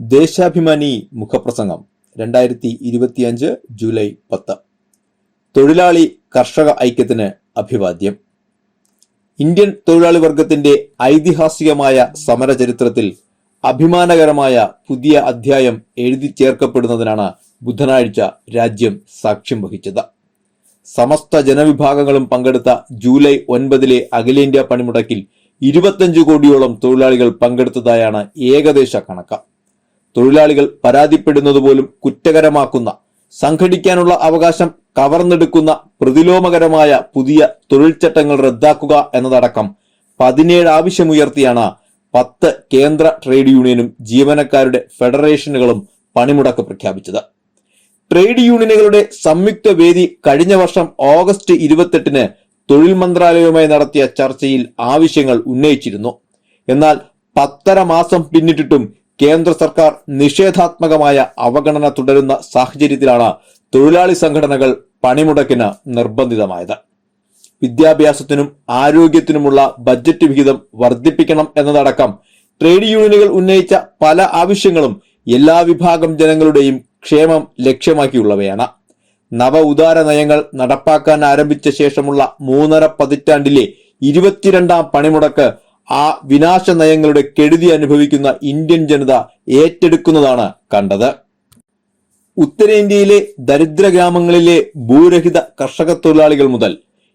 ദേശാഭിമാനി മുഖപ്രസംഗം രണ്ടായിരത്തി ഇരുപത്തിയഞ്ച് ജൂലൈ പത്ത്. തൊഴിലാളി കർഷക ഐക്യത്തിന് അഭിവാദ്യം. ഇന്ത്യൻ തൊഴിലാളി വർഗത്തിന്റെ ഐതിഹാസികമായ സമരചരിത്രത്തിൽ അഭിമാനകരമായ പുതിയ അധ്യായം എഴുതി ചേർക്കപ്പെടുന്നതിനാണ് ബുധനാഴ്ച രാജ്യം സാക്ഷ്യം വഹിച്ചത്. സമസ്ത ജനവിഭാഗങ്ങളും പങ്കെടുത്ത ജൂലൈ ഒൻപതിലെ അഖിലേന്ത്യാ പണിമുടക്കിൽ ഇരുപത്തഞ്ച് കോടിയോളം തൊഴിലാളികൾ പങ്കെടുത്തതായാണ് ഏകദേശ കണക്ക്. തൊഴിലാളികൾ പരാതിപ്പെടുന്നത് പോലും കുറ്റകരമാക്കുന്ന സംഘടിക്കാനുള്ള അവകാശം കവർന്നെടുക്കുന്ന പ്രതിലോമകരമായ പുതിയ തൊഴിൽ ചട്ടങ്ങൾ റദ്ദാക്കുക എന്നതടക്കം പതിനേഴ് ആവശ്യമുയർത്തിയാണ് പത്ത് കേന്ദ്ര ട്രേഡ് യൂണിയനും ജീവനക്കാരുടെ ഫെഡറേഷനുകളും പണിമുടക്ക് പ്രഖ്യാപിച്ചത്. ട്രേഡ് യൂണിയനുകളുടെ സംയുക്ത വേദി കഴിഞ്ഞ വർഷം ഓഗസ്റ്റ് ഇരുപത്തെട്ടിന് തൊഴിൽ മന്ത്രാലയവുമായി നടത്തിയ ചർച്ചയിൽ ആവശ്യങ്ങൾ ഉന്നയിച്ചിരുന്നു. എന്നാൽ പത്തര മാസം പിന്നിട്ടിട്ടും കേന്ദ്ര സർക്കാർ നിഷേധാത്മകമായ അവഗണന തുടരുന്ന സാഹചര്യത്തിലാണ് തൊഴിലാളി സംഘടനകൾ പണിമുടക്കിന് നിർബന്ധിതമായത്. വിദ്യാഭ്യാസത്തിനും ആരോഗ്യത്തിനുമുള്ള ബജറ്റ് വിഹിതം വർദ്ധിപ്പിക്കണം എന്നതടക്കം ട്രേഡ് യൂണിയനുകൾ ഉന്നയിച്ച പല ആവശ്യങ്ങളും എല്ലാ വിഭാഗം ജനങ്ങളുടെയും ക്ഷേമം ലക്ഷ്യമാക്കിയുള്ളവയാണ്. നവ ഉദാര നയങ്ങൾ നടപ്പാക്കാൻ ആരംഭിച്ച ശേഷമുള്ള മൂന്നര പതിറ്റാണ്ടിലെ ഇരുപത്തിരണ്ടാം പണിമുടക്ക് ആ വിനാശ നയങ്ങളുടെ കെടുതി അനുഭവിക്കുന്ന ഇന്ത്യൻ ജനത ഏറ്റെടുക്കുന്നതാണ് കണ്ടത്. ഉത്തരേന്ത്യയിലെ ദരിദ്ര ഗ്രാമങ്ങളിലെ ഭൂരഹിത കർഷക തൊഴിലാളികൾ മുതൽ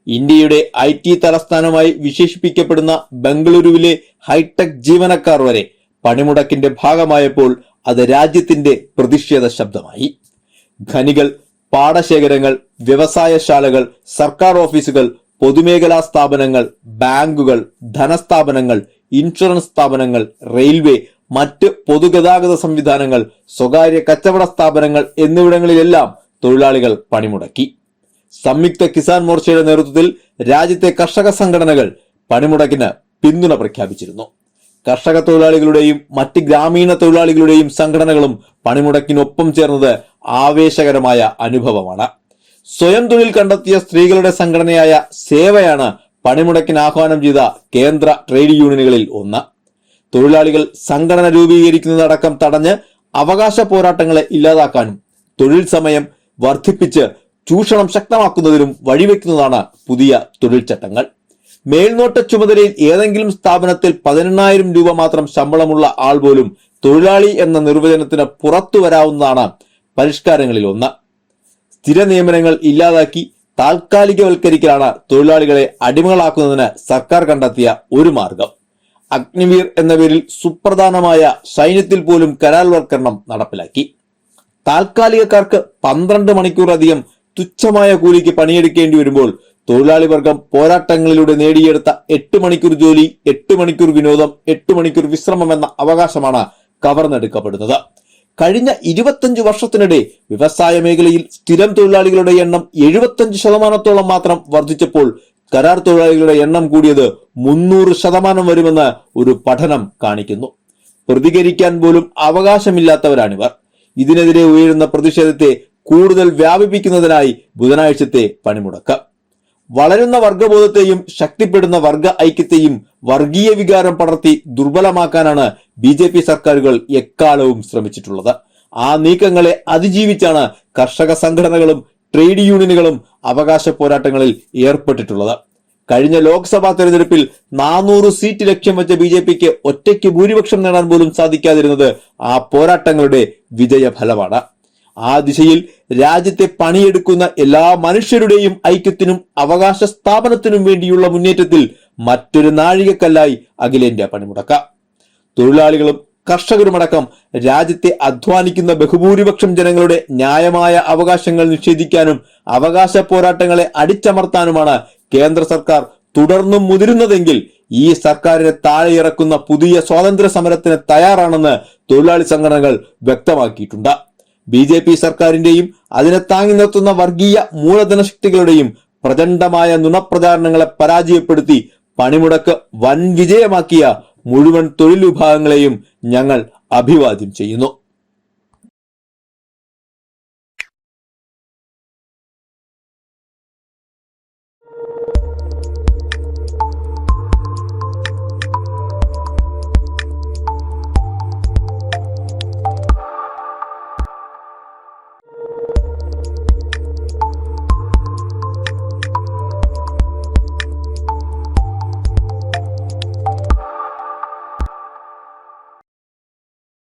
ഇന്ത്യയുടെ ഐ ടി തലസ്ഥാനമായി വിശേഷിപ്പിക്കപ്പെടുന്ന ബംഗളൂരുവിലെ ഹൈടെക് ജീവനക്കാർ വരെ പണിമുടക്കിന്റെ ഭാഗമായപ്പോൾ അത് രാജ്യത്തിന്റെ പ്രതിഷേധ ശബ്ദമായി. ഖനികൾ പാടശേഖരങ്ങൾ വ്യവസായശാലകൾ സർക്കാർ ഓഫീസുകൾ പൊതുമേഖലാ സ്ഥാപനങ്ങൾ ബാങ്കുകൾ ധനസ്ഥാപനങ്ങൾ ഇൻഷുറൻസ് സ്ഥാപനങ്ങൾ റെയിൽവേ മറ്റ് പൊതുഗതാഗത സംവിധാനങ്ങൾ സ്വകാര്യ കച്ചവട സ്ഥാപനങ്ങൾ എന്നിവിടങ്ങളിലെല്ലാം തൊഴിലാളികൾ പണിമുടക്കി. സംയുക്ത കിസാൻ മോർച്ചയുടെ നേതൃത്വത്തിൽ രാജ്യത്തെ കർഷക സംഘടനകൾ പണിമുടക്കിന് പിന്തുണ പ്രഖ്യാപിച്ചിരുന്നു. കർഷക തൊഴിലാളികളുടെയും മറ്റ് ഗ്രാമീണ തൊഴിലാളികളുടെയും സംഘടനകളും പണിമുടക്കിനൊപ്പം ചേർന്നത് ആവേശകരമായ അനുഭവമാണ്. സ്വയം തൊഴിൽ കണ്ടെത്തിയ സ്ത്രീകളുടെ സംഘടനയായ സേവയാണ് പണിമുടക്കിന് ആഹ്വാനം ചെയ്ത കേന്ദ്ര ട്രേഡ് യൂണിയനുകളിൽ ഒന്ന്. തൊഴിലാളികൾ സംഘടന രൂപീകരിക്കുന്നതടക്കം തടഞ്ഞ് അവകാശ പോരാട്ടങ്ങളെ ഇല്ലാതാക്കാനും തൊഴിൽ സമയം വർദ്ധിപ്പിച്ച് ചൂഷണം ശക്തമാക്കുന്നതിനും വഴിവെക്കുന്നതാണ് പുതിയ തൊഴിൽ ചട്ടങ്ങൾ. മേൽനോട്ട ചുമതലയിൽ ഏതെങ്കിലും സ്ഥാപനത്തിൽ പതിനെണ്ണായിരം രൂപ മാത്രം ശമ്പളമുള്ള ആൾ പോലും തൊഴിലാളി എന്ന നിർവചനത്തിന് പുറത്തു വരാവുന്നതാണ് പരിഷ്കാരങ്ങളിൽ ഒന്ന്. സ്ഥിര നിയമനങ്ങൾ ഇല്ലാതാക്കി താൽക്കാലികവൽക്കരിക്കലാണ് തൊഴിലാളികളെ അടിമകളാക്കുന്നതിന് സർക്കാർ കണ്ടെത്തിയ ഒരു മാർഗം. അഗ്നിവീർ എന്ന പേരിൽ സുപ്രധാനമായ സൈന്യത്തിൽ പോലും കരാൽവൽക്കരണം നടപ്പിലാക്കി. താൽക്കാലികക്കാർക്ക് പന്ത്രണ്ട് മണിക്കൂറധികം തുച്ഛമായ കൂലിക്ക് പണിയെടുക്കേണ്ടി വരുമ്പോൾ തൊഴിലാളി വർഗം പോരാട്ടങ്ങളിലൂടെ നേടിയെടുത്ത എട്ട് മണിക്കൂർ ജോലി എട്ട് മണിക്കൂർ വിനോദം എട്ട് മണിക്കൂർ വിശ്രമം എന്ന അവകാശമാണ് കവർന്നെടുക്കപ്പെടുന്നത്. കഴിഞ്ഞ ഇരുപത്തഞ്ച് വർഷത്തിനിടെ വ്യവസായ മേഖലയിൽ സ്ഥിരം തൊഴിലാളികളുടെ എണ്ണം എഴുപത്തഞ്ച് ശതമാനത്തോളം മാത്രം വർദ്ധിച്ചപ്പോൾ കരാർ തൊഴിലാളികളുടെ എണ്ണം കൂടിയത് മുന്നൂറ് ശതമാനം വരുമെന്ന് ഒരു പഠനം കാണിക്കുന്നു. പ്രതികരിക്കാൻ പോലും അവകാശമില്ലാത്തവരാണിവർ. ഇതിനെതിരെ ഉയരുന്ന പ്രതിഷേധത്തെ കൂടുതൽ വ്യാപിപ്പിക്കുന്നതിനായി ബുധനാഴ്ചത്തെ പണിമുടക്ക്. വളരുന്ന വർഗബോധത്തെയും ശക്തിപ്പെടുന്ന വർഗ ഐക്യത്തെയും വർഗീയ വികാരം പടർത്തി ദുർബലമാക്കാനാണ് ബി ജെ പി സർക്കാരുകൾ എക്കാലവും ശ്രമിച്ചിട്ടുള്ളത്. ആ നീക്കങ്ങളെ അതിജീവിച്ചാണ് കർഷക സംഘടനകളും ട്രേഡ് യൂണിയനുകളും അവകാശ പോരാട്ടങ്ങളിൽ ഏർപ്പെട്ടിട്ടുള്ളത്. കഴിഞ്ഞ ലോക്സഭാ തെരഞ്ഞെടുപ്പിൽ നാനൂറ് സീറ്റ് ലക്ഷ്യം വെച്ച ബി ജെ പിക്ക് ഒറ്റയ്ക്ക് ഭൂരിപക്ഷം നേടാൻ പോലും സാധിക്കാതിരുന്നത് ആ പോരാട്ടങ്ങളുടെ വിജയഫലമാണ്. ആ ദിശയിൽ രാജ്യത്തെ പണിയെടുക്കുന്ന എല്ലാ മനുഷ്യരുടെയും ഐക്യത്തിനും അവകാശ സ്ഥാപനത്തിനും വേണ്ടിയുള്ള മുന്നേറ്റത്തിൽ മറ്റൊരു നാഴികക്കല്ലായി അഖിലേന്ത്യാ പണിമുടക്കാം. തൊഴിലാളികളും കർഷകരുമടക്കം രാജ്യത്തെ അധ്വാനിക്കുന്ന ബഹുഭൂരിപക്ഷം ജനങ്ങളുടെ ന്യായമായ അവകാശങ്ങൾ നിഷേധിക്കാനും അവകാശ പോരാട്ടങ്ങളെ അടിച്ചമർത്താനുമാണ് കേന്ദ്ര സർക്കാർ തുടർന്നും മുതിരുന്നതെങ്കിൽ ഈ സർക്കാരിനെ താഴെയിറക്കുന്ന പുതിയ സ്വാതന്ത്ര്യ സമരത്തിന് തയ്യാറാണെന്ന് തൊഴിലാളി സംഘടനകൾ വ്യക്തമാക്കിയിട്ടുണ്ട്. ബി ജെ പി സർക്കാരിന്റെയും അതിനെ താങ്ങി നിർത്തുന്ന വർഗീയ മൂലധന ശക്തികളുടെയും പ്രചണ്ഡമായ നുണപ്രചാരണങ്ങളെ പരാജയപ്പെടുത്തി പണിമുടക്ക് വൻ വിജയമാക്കിയ മുഴുവൻ തൊഴിൽ വിഭാഗങ്ങളെയും ഞങ്ങൾ അഭിവാദ്യം ചെയ്യുന്നു.